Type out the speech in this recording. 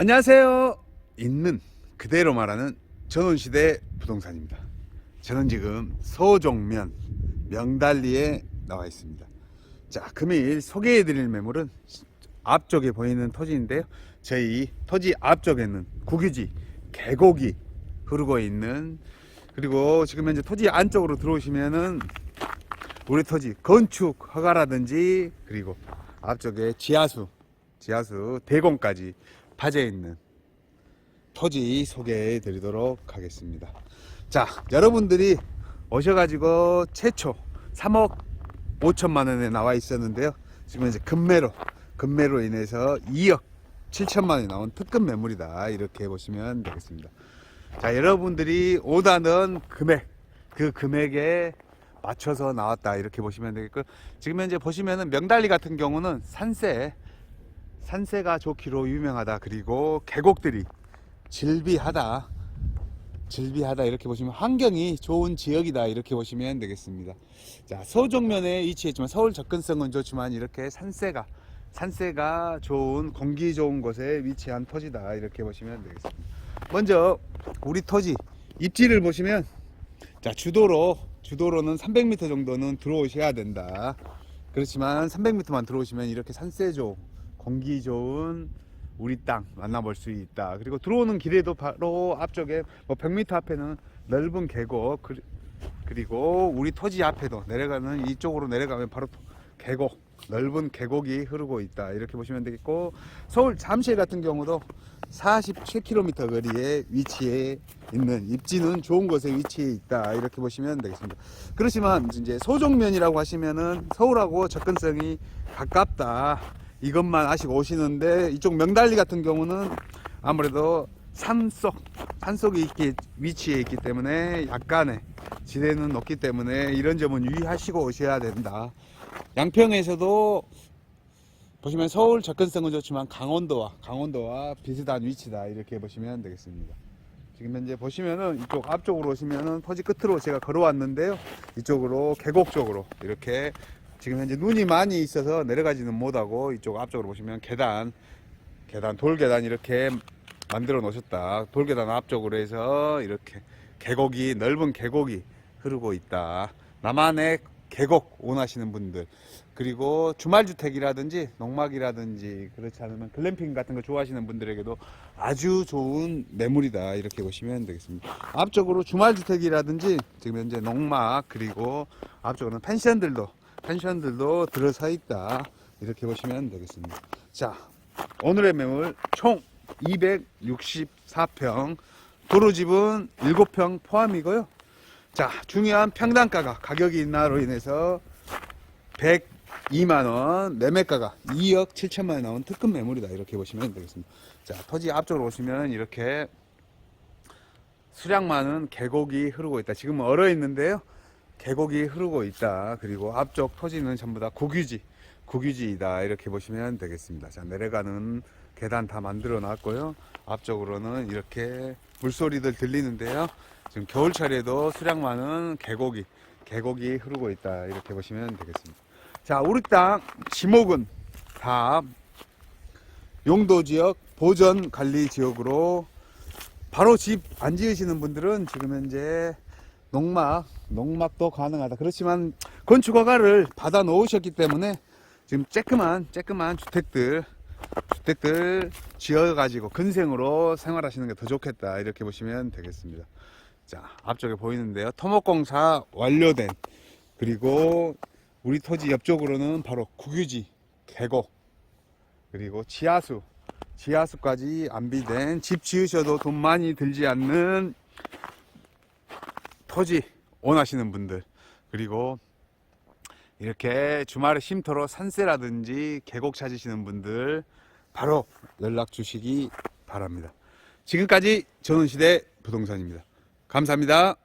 안녕하세요. 있는 그대로 말하는 전원시대 부동산입니다. 저는 지금 서종면 명달리에 나와 있습니다. 자, 금일 소개해 드릴 매물은 앞쪽에 보이는 토지인데요. 저희 토지 앞쪽에는 국유지 계곡이 흐르고 있는 그리고 지금 현재 토지 안쪽으로 들어오시면은 우리 토지 건축 허가라든지 그리고 앞쪽에 지하수 지하수 대공까지 파져 있는 토지 소개해 드리도록 하겠습니다. 자, 여러분들이 오셔가지고 최초 3억 5천만 원에 나와 있었는데요. 지금 이제 금매로, 금매로 인해서 2억 7천만 원이 나온 특급 매물이다. 이렇게 보시면 되겠습니다. 자, 여러분들이 오다는 금액, 그 금액에 맞춰서 나왔다. 이렇게 보시면 되겠고, 지금 현재 보시면은 명달리 같은 경우는 산세, 산세가 좋기로 유명하다. 그리고 계곡들이 질비하다. 질비하다 이렇게 보시면 환경이 좋은 지역이다 이렇게 보시면 되겠습니다. 자 서정면에 위치했지만 서울 접근성은 좋지만 이렇게 산세가 산세가 좋은 공기 좋은 곳에 위치한 토지다 이렇게 보시면 되겠습니다. 먼저 우리 토지 입지를 보시면 자 주도로 주도로는 300m 정도는 들어오셔야 된다. 그렇지만 300m만 들어오시면 이렇게 산세 좋은 공기 좋은 우리 땅 만나볼 수 있다. 그리고 들어오는 길에도 바로 앞쪽에 뭐 100m 앞에는 넓은 계곡 그리- 그리고 우리 토지 앞에도 내려가는 이쪽으로 내려가면 바로 토- 계곡 넓은 계곡이 흐르고 있다. 이렇게 보시면 되겠고 서울 잠실 같은 경우도 47km 거리에 위치해 있는 입지는 좋은 곳에 위치해 있다. 이렇게 보시면 되겠습니다. 그렇지만 이제 소종면이라고 하시면은 서울하고 접근성이 가깝다. 이것만 아시고 오시는데 이쪽 명달리 같은 경우는 아무래도 산속 산속에 있기 위치해 있기 때문에 약간의 지대는 높기 때문에 이런 점은 유의하시고 오셔야 된다. 양평에서도 보시면 서울 접근성은 좋지만 강원도와 강원도와 비슷한 위치다 이렇게 보시면 되겠습니다. 지금 현재 보시면은 이쪽 앞쪽으로 오시면은 토지 끝으로 제가 걸어왔는데요. 이쪽으로 계곡 쪽으로 이렇게 지금 현재 눈이 많이 있어서 내려가지는 못하고 이쪽 앞쪽으로 보시면 계단 계단 돌 계단 이렇게 만들어 놓으셨다. 돌 계단 앞쪽으로 해서 이렇게 계곡이 넓은 계곡이 흐르고 있다. 나만의 계곡 원하시는 분들 그리고 주말주택이라든지 농막이라든지 그렇지 않으면 글램핑 같은 거 좋아하시는 분들에게도 아주 좋은 매물이다 이렇게 보시면 되겠습니다 앞쪽으로 주말주택이라든지 지금 현재 농막 그리고 앞쪽으로는 펜션들도 펜션들도 들어서 있다. 이렇게 보시면 되겠습니다. 자 오늘의 매물 총 264평. 도로집은 7평 포함이고요. 자 중요한 평당가가 가격이 인하로 인해서 102만원 매매가가 2억 7천만원 나온 특급 매물이다. 이렇게 보시면 되겠습니다. 자 토지 앞쪽으로 오시면 이렇게 수량 많은 계곡이 흐르고 있다. 지금은 얼어 있는데요 계곡이 흐르고 있다. 그리고 앞쪽 토지는 전부 다 국유지 국유지이다. 이렇게 보시면 되겠습니다. 자 내려가는 계단 다 만들어 놨고요. 앞쪽으로는 이렇게 물소리들 들리는데요. 지금 겨울철에도 수량 많은 계곡이 계곡이 흐르고 있다. 이렇게 보시면 되겠습니다. 자 우리 땅 지목은 다 용도 지역 보전 관리 지역으로 바로 집 안 지으시는 분들은 지금 현재 농막 농막도 가능하다. 그렇지만 건축허가를 받아 놓으셨기 때문에 지금 쬐끄만 쬐끄만 주택들 주택들 지어가지고 근생으로 생활하시는 게 더 좋겠다. 이렇게 보시면 되겠습니다. 자 앞쪽에 보이는데요. 토목공사 완료된. 그리고 우리 토지 옆쪽으로는 바로 국유지 계곡. 그리고 지하수. 지하수까지 안비된. 집 지으셔도 돈 많이 들지 않는 토지 원하시는 분들 그리고 이렇게 주말에 쉼터로 산세라든지 계곡 찾으시는 분들 바로 연락 주시기 바랍니다. 지금까지 전원시대 부동산입니다. 감사합니다.